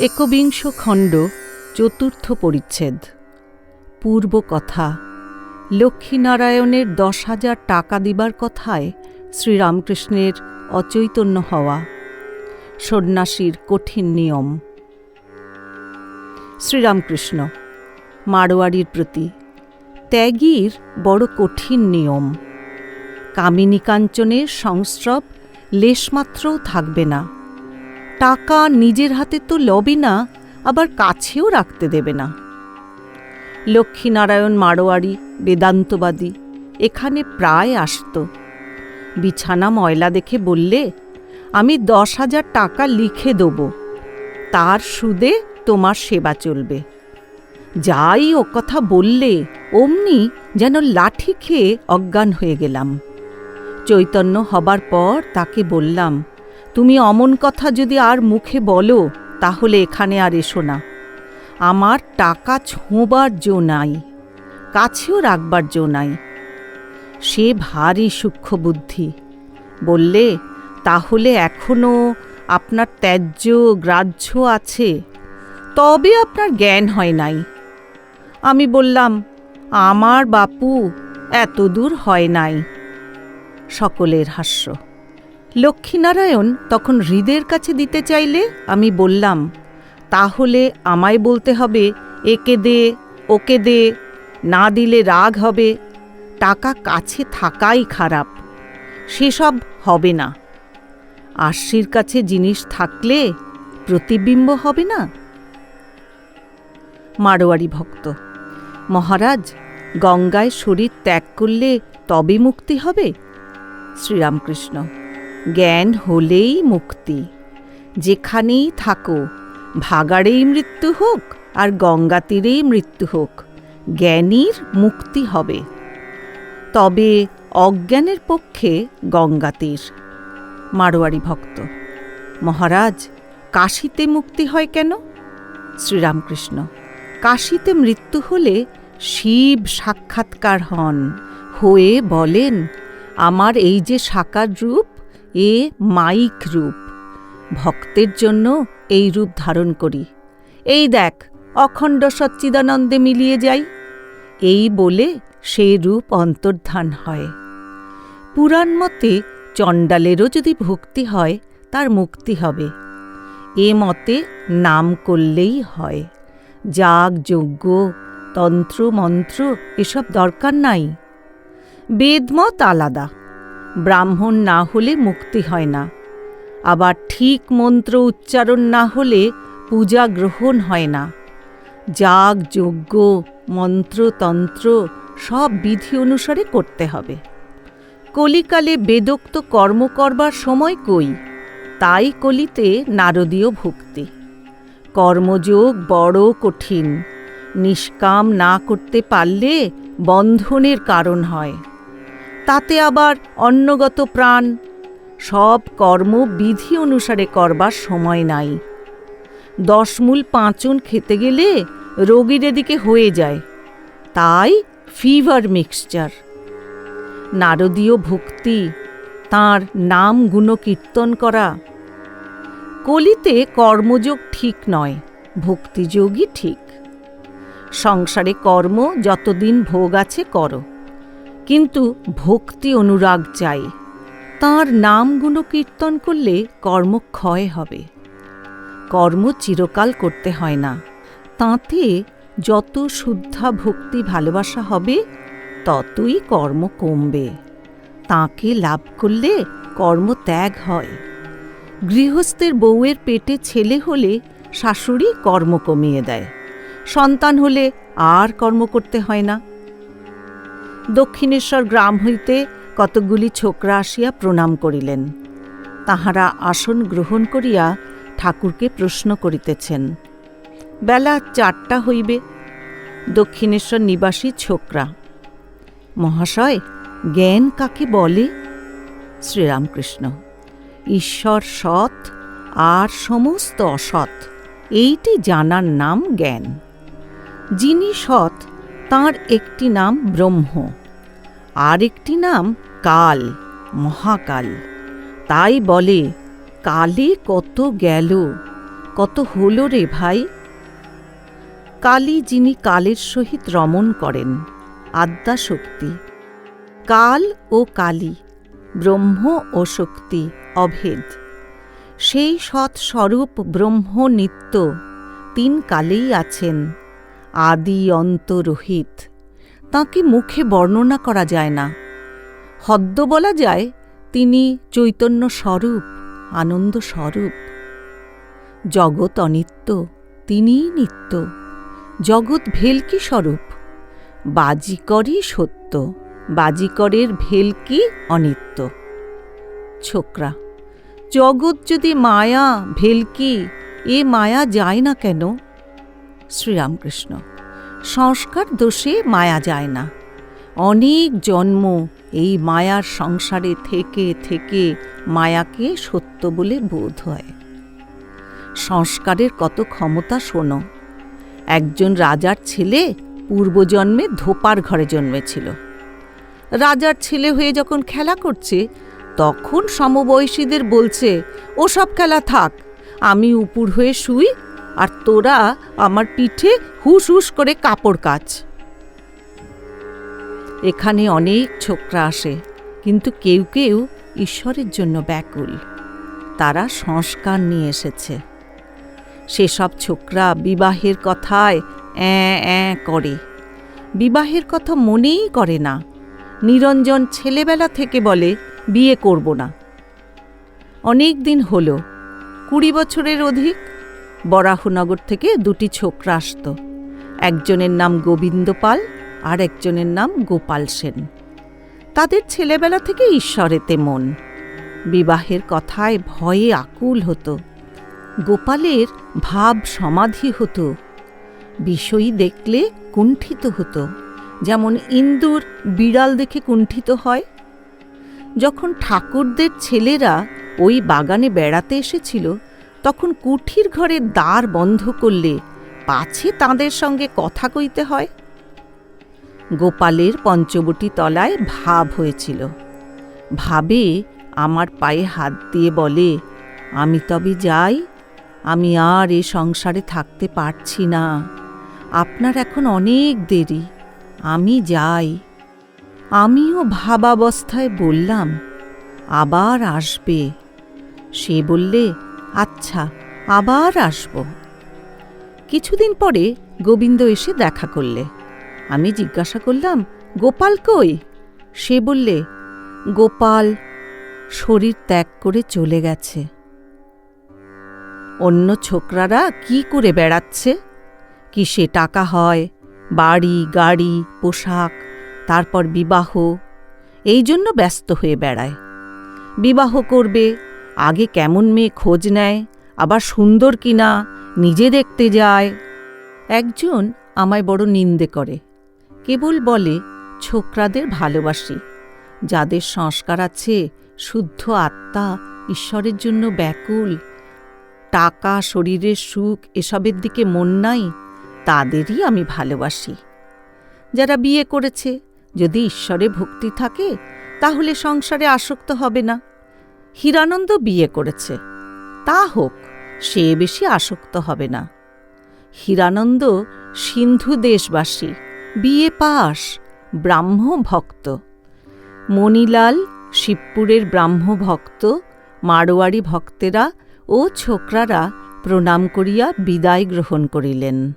একবিংশ খণ্ড, চতুর্থ পরিচ্ছেদ। পূর্ব কথা লক্ষ্মীনারায়ণের দশ হাজার টাকা দিবার কথায় শ্রীরামকৃষ্ণের অচৈতন্য হওয়া, সন্ন্যাসীর কঠিন নিয়ম। শ্রীরামকৃষ্ণ, মারোয়ারির প্রতি, ত্যাগীর বড় কঠিন নিয়ম। কামিনী কাঞ্চনের সংস্রব লেশমাত্রও থাকবে না। টাকা নিজের হাতে তো লবে না, আবার কাছেও রাখতে দেবে না। লক্ষ্মীনারায়ণ মারোয়ারি, বেদান্তবাদী, এখানে প্রায় আসত। বিছানা ময়লা দেখে বললে, আমি দশ হাজার টাকা লিখে দেব। তার সুদে তোমার সেবা চলবে। যাই ও কথা বললে, অমনি যেন লাঠি খেয়ে অজ্ঞান হয়ে গেলাম। চৈতন্য হবার পর তাকে বললাম তুমি অমন কথা যদি আর মুখে বলো, তাহলে এখানে আর এসো না। আমার টাকা ছোঁবার জো নাই, কাছেও রাখবার জো নাই। সে ভারী সূক্ষ্ম বুদ্ধি। বললে, তাহলে এখনও আপনার ত্যায্য গ্রাহ্য আছে, তবে আপনার জ্ঞান হয় নাই। আমি বললাম, আমার বাপু এত দূর হয় নাই। সকলের হাস্য। লক্ষ্মীনারায়ণ তখন হৃদের কাছে দিতে চাইলে আমি বললাম, তাহলে আমায় বলতে হবে, একে দে, ওকে দে, না দিলে রাগ হবে, টাকা কাছে থাকাই খারাপ, সেসব হবে না। আশির কাছে জিনিস থাকলে প্রতিবিম্ব হবে না? মারোয়ারি ভক্ত, মহারাজ, গঙ্গায় শরীর ত্যাগ করলে তবে মুক্তি হবে? শ্রীরামকৃষ্ণ জ্ঞান হলেই মুক্তি। যেখানেই থাকো, ভাগাড়েই মৃত্যু হোক আর গঙ্গা তীরেই মৃত্যু হোক, জ্ঞানীর মুক্তি হবে। তবে অজ্ঞানের পক্ষে গঙ্গা তীর। মারোয়ারি ভক্ত, মহারাজ, কাশিতে মুক্তি হয় কেন? শ্রীরামকৃষ্ণ, কাশিতে মৃত্যু হলে শিব সাক্ষাৎকার হন। হয়ে বলেন, আমার এই যে সাকার রূপ এ মাইক রূপ। ভক্তের জন্য এই রূপ ধারণ করি। এই দেখ, অখণ্ড সচ্চিদানন্দে মিলিয়ে যাই। এই বলে সে রূপ অন্তর্ধান হয়। পুরাণ মতে চণ্ডালেরও যদি ভক্তি হয়, তার মুক্তি হবে। এ মতে নাম করলেই হয়। যাগ, যজ্ঞ, তন্ত্র, মন্ত্র, এসব দরকার নাই। বেদমত আলাদা। ব্রাহ্মণ না হলে মুক্তি হয় না। আবার ঠিক মন্ত্র উচ্চারণ না হলে পূজা গ্রহণ হয় না। যাগ, যজ্ঞ মন্ত্রতন্ত্র সব বিধি অনুসারে করতে হবে। কলিকালে বেদোক্ত কর্ম করবার সময় কই? তাই কলিতে নারদীয় ভক্তি। কর্মযোগ বড় কঠিন। নিষ্কাম না করতে পারলে বন্ধনের কারণ হয়। তাতে আবার অন্নগত প্রাণ। সব কর্ম বিধি অনুসারে করবার সময় নাই। দশমূল পাঁচন খেতে গেলে রোগীর এদিকে হয়ে যায়। তাই ফিভার মিক্সচার নারদীয় ভক্তি, তার নাম গুণকীর্তন করা। কলিতে কর্মযোগ ঠিক নয়, ভক্তিযোগই ঠিক। সংসারে কর্ম যতদিন ভোগ আছে করো। কিন্তু ভক্তি অনুরাগ চাই। তাঁর নাম গুণকীর্তন করলে কর্ম ক্ষয় হবে। কর্ম চিরকাল করতে হয় না। তাতে যত শুদ্ধা ভক্তি ভালোবাসা হবে, ততই কর্ম কমবে। তাকে লাভ করলে কর্ম ত্যাগ হয়। গৃহস্থের বউয়ের পেটে ছেলে হলে শাশুড়ি কর্ম কমিয়ে দেয়। সন্তান হলে আর কর্ম করতে হয় না। দক্ষিণেশ্বর গ্রাম হইতে কতকগুলি ছোকরা আসিয়া প্রণাম করিলেন। তাহারা আসন গ্রহণ করিয়া ঠাকুরকে প্রশ্ন করিতেছেন, বেলা চারটা হইবে, দক্ষিণেশ্বর নিবাসী ছোকরা। মহাশয়, জ্ঞান কাকে বলে? শ্রীরামকৃষ্ণ, ঈশ্বর সৎ আর সমস্ত অসৎ, এইটি জানার নাম জ্ঞান। যিনি সৎ তাঁর একটি নাম ব্রহ্ম, আর একটি নাম কাল, মহাকাল। তাই বলে, কালে কত গেল, কত হল রে ভাই? কালী যিনি কালের সহিত রমণ করেন আদ্যা শক্তি কাল ও কালী, ব্রহ্ম ও শক্তি অভেদ। সেই সৎস্বরূপ ব্রহ্ম নিত্য তিন কালেই আছেন। আদি অন্ত রহিত তাঁকে মুখে বর্ণনা করা যায় না। হদ্দ বলা যায়, তিনি চৈতন্য স্বরূপ, আনন্দ স্বরূপ। জগৎ অনিত্য, তিনিই নিত্য। জগৎ ভেলকি স্বরূপ, বাজিকরই সত্য, বাজিকরের ভেলকি অনিত্য। ছোকরা, জগৎ যদি মায়া, ভেলকি, এ মায়া যায় না কেন? শ্রীরামকৃষ্ণ। সংস্কার দোষে মায়া যায় না। অনেক জন্ম এই মায়ার সংসারে থেকে থেকে মায়াকে সত্য বলে বোধ হয়। সংস্কারের কত ক্ষমতা শোনো। একজন রাজার ছেলে পূর্বজন্মে ধোপার ঘরে জন্মেছিল। রাজার ছেলে হয়ে যখন খেলা করছে, তখন সমবয়সীদের বলছে, ওসব খেলা থাক, আমি উপুর হয়ে শুই আর তোরা আমার পিঠে হুস হুস করে কাপড় কাচ। এখানে অনেক ছোকরা আসে, কিন্তু কেউ কেউ ঈশ্বরের জন্য ব্যাকুল। তারা সংস্কার নিয়ে এসেছে। সেসব ছোকরা বিবাহের কথায় অ্যাঁ অ্যাঁ করে। বিবাহের কথা মনেই করে না। নিরঞ্জন ছেলেবেলা থেকে বলে, বিয়ে করব না। অনেক দিন হল, কুড়ি বছরের অধিক বরাহনগর থেকে দুটি ছোকরা আসত। একজনের নাম গোবিন্দ পাল আর একজনের নাম গোপাল সেন। তাদের ছেলেবেলা থেকে ঈশ্বরেতে মন। বিবাহের কথায় ভয়ে আকুল হতো। গোপালের ভাব সমাধি হতো। বিষয়ী দেখলে কুণ্ঠিত হতো। যেমন ইন্দুর বিড়াল দেখে কুণ্ঠিত হয়। যখন ঠাকুরদের ছেলেরা ওই বাগানে বেড়াতে এসেছিল তখন কুঠির ঘরের দ্বার বন্ধ করলে পাছে তাদের সঙ্গে কথা কইতে হয়। গোপালের পঞ্চবটি তলায় ভাব হয়েছিল। ভাবে, আমার পায়ে হাত দিয়ে বলে, আমি তবে যাই, আমি আর এ সংসারে থাকতে পারছি না। আপনার এখন অনেক দেরি, আমি যাই। আমিও ভাবাবস্থায় বললাম, আবার আসবে। সে বললে আচ্ছা আবার আসব। কিছুদিন পরে গোবিন্দ এসে দেখা করলে। আমি জিজ্ঞাসা করলাম, গোপাল কই? সে বললে, গোপাল শরীর ত্যাগ করে চলে গেছে। অন্য ছোকরারা কি করে বেড়াচ্ছে? কিসে টাকা হয়? বাড়ি, গাড়ি, পোশাক, তারপর বিবাহ, এই জন্য ব্যস্ত হয়ে বেড়ায়। বিবাহ করবে আগে কেমন মেয়ে খোঁজ নেয়, আবার সুন্দর কিনা নিজে দেখতে যায়। একজন আমায় বড় নিন্দে করে। কেবল বলে, ছোকরাদের ভালোবাসি। যাদের সংস্কার আছে, শুদ্ধ আত্মা ঈশ্বরের জন্য ব্যাকুল। টাকা, শরীরের সুখ এসবের দিকে মন নাই, তাদেরই আমি ভালোবাসি। যারা বিয়ে করেছে, যদি ঈশ্বরে ভক্তি থাকে, তাহলে সংসারে আসক্ত হবে না। হীরানন্দ বিয়ে করেছে। তা হোক, সে বেশি আসক্ত হবে না। হীরানন্দ সিন্ধু দেশবাসী, বিয়ে পাশ, ব্রাহ্ম ভক্ত। মণিলাল শিবপুরের ব্রাহ্ম ভক্ত, মারোয়ারি ভক্তেরা ও ছোকরারা প্রণাম করিয়া বিদায় গ্রহণ করিলেন।